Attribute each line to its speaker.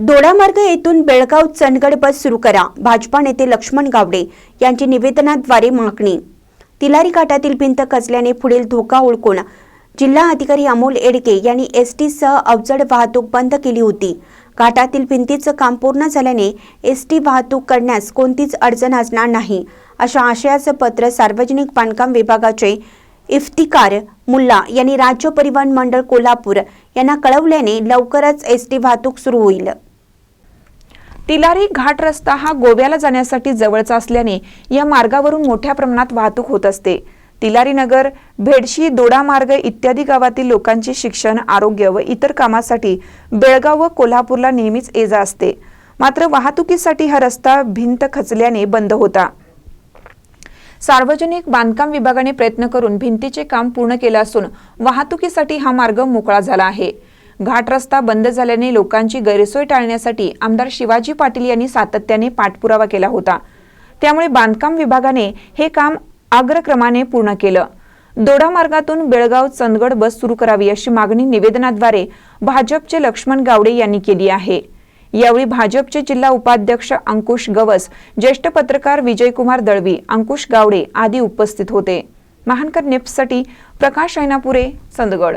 Speaker 1: दोडामार्ग येथून बेळगाव चंदगड बस सुरू करा. भाजपा नेते लक्ष्मण गावडे यांची निवेदनाद्वारे मागणी. तिलारी घाटातील भिंत कचल्याने पुढील धोका ओळखून जिल्हा अधिकारी अमोल एडके यांनी एस टीसह अवजड वाहतूक बंद केली होती. घाटातील भिंतीचं काम पूर्ण झाल्याने एस टी वाहतूक करण्यास कोणतीच अडचण असणार नाही अशा आशयाचं पत्र सार्वजनिक बांधकाम विभागाचे इफ्तिकार मुल्ला यांनी राज्य परिवहन मंडळ कोल्हापूर यांना कळवल्याने लवकरच एस टी वाहतूक सुरू होईल.
Speaker 2: तिलारी घाट रस्ता हा गोव्याला जाण्यासाठी जवळचा असल्याने या मार्गावरून मोठ्या प्रमाणात वाहतूक होत असते. तिलारी नगर भेडशी दोडा मार्ग इत्यादी गावातील लोकांचे शिक्षण आरोग्य व इतर कामासाठी बेळगाव व कोल्हापूरला नेहमीच ये जा असते. मात्र वाहतुकीसाठी हा रस्ता भिंत खचल्याने बंद होता. सार्वजनिक बांधकाम विभागाने प्रयत्न करून भिंतीचे काम पूर्ण केले असून वाहतुकीसाठी हा मार्ग मोकळा झाला आहे. घाट रस्ता बंद झाल्याने लोकांची गैरसोय टाळण्यासाठी आमदार शिवाजी पाटील यांनी सातत्याने पाठपुरावा केला होता. त्यामुळे बांधकाम विभागाने हे काम अग्रक्रमाने पूर्ण केलं. दोडा मार्गातून बेळगाव चंदगड बस सुरू करावी अशी मागणी निवेदनाद्वारे भाजपचे लक्ष्मण गावडे यांनी केली आहे. यावेळी भाजपचे जिल्हा उपाध्यक्ष अंकुश गवस ज्येष्ठ पत्रकार विजयकुमार दळवी अंकुश गावडे आदी उपस्थित होते. महानकर निप्ससाठी प्रकाश ऐनापुरे चंदगड.